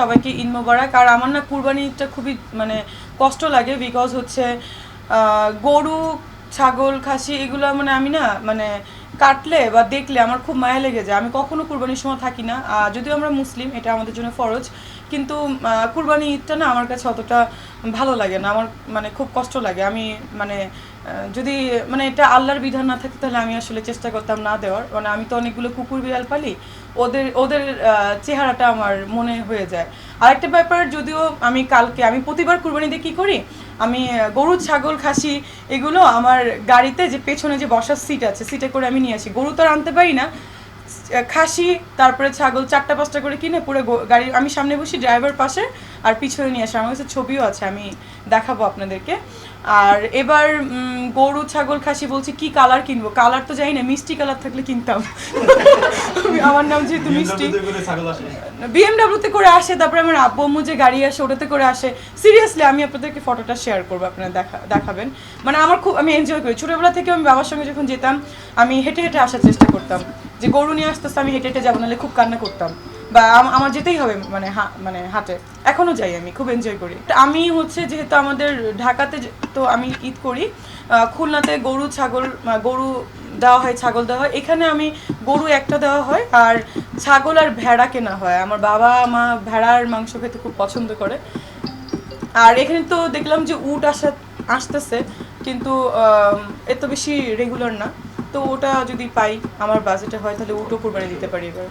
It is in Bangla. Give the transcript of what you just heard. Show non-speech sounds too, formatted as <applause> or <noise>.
সবাইকে ঈদ মোবারক আর আমার না কুরবানিটা খুবই মানে কষ্ট লাগে বিকজ হচ্ছে গরু, ছাগল, খাসি এগুলো মানে আমি না মানে কাটলে বা দেখলে আমার খুব মায়া লেগে যায়। আমি কখনো কুরবানির সময় থাকি না। যদিও আমরা মুসলিম, এটা আমাদের জন্য ফরজ। কিন্তু কুরবানি ঈদটা না আমার কাছে অতটা ভালো লাগে না। আমার মানে খুব কষ্ট লাগে। আমি মানে যদি মানে এটা আল্লাহর বিধান না থাকতো তাহলে আমি আসলে চেষ্টা করতাম না দেওয়ার। মানে আমি তো অনেকগুলো কুকুর বিড়াল পালি, ওদের ওদের চেহারাটা আমার মনে হয়ে যায়। আরেকটা ব্যাপার, যদিও আমি কালকে, আমি প্রতিবার কুরবানিতে কী করি? আমি গরু ছাগল, খাসি, এগুলো আমার গাড়িতে যে পেছনে যে বসার সিট আছে, সিটে করে আমি নিয়ে আসি। গরু তো আর আনতে পারি না খাসি তারপরে ছাগল চারটা পাঁচটা করে কিনে পুরো গাড়ি আমি সামনে বসি ড্রাইভার পাশে আর পিছনে নিয়ে আসি। আমার কাছে ছবিও আছে আমি দেখাবো আপনাদেরকে। আর এবার গরু ছাগল খাসি বলছি কি কালার কিনবো? কালার তো জানি না মিষ্টি কালার থাকলে কিনতাম। <laughs> আমার নাম যেহেতু মিষ্টি। বিএমডাব্লিউতে করে আসে। তারপরে আমার আব্বু আম্মু যে গাড়ি আসে ওটাতে করে আসে। সিরিয়াসলি আমি আপনাদেরকে ফটোটা শেয়ার করব আপনারা দেখা দেখাবেন। মানে আমার খুব আমি এনজয় করি। ছোটোবেলা থেকে আমি বাবার সঙ্গে যখন যেতাম আমি হেঁটে হেঁটে আসার চেষ্টা করতাম। যে গরু নিয়ে আসতে আসতে আমি হেঁটে হেঁটে যাব, নাহলে খুব কান্না করতাম। বা আমার যেতেই হবে মানে মানে হাটে। এখনও যাই আমি, খুব এনজয় করি। আমি হচ্ছে যেহেতু আমাদের ঢাকাতে তো আমি ঈদ করি খুলনাতে গরু, ছাগল গরু দেওয়া হয়, ছাগল দেওয়া হয়। এখানে আমি গরু একটা দেওয়া হয়, আর ছাগল আর ভেড়া কেনা হয়। আমার বাবা, মা ভেড়ার মাংস খেতে খুব পছন্দ করে। আর এখানে তো দেখলাম যে উট আসা আসতেছে। কিন্তু এত বেশি রেগুলার না। তো ওটা যদি পাই, আমার বাজেটে হয়, তাহলে ওটো কোরবানি দিতে পারি এবার।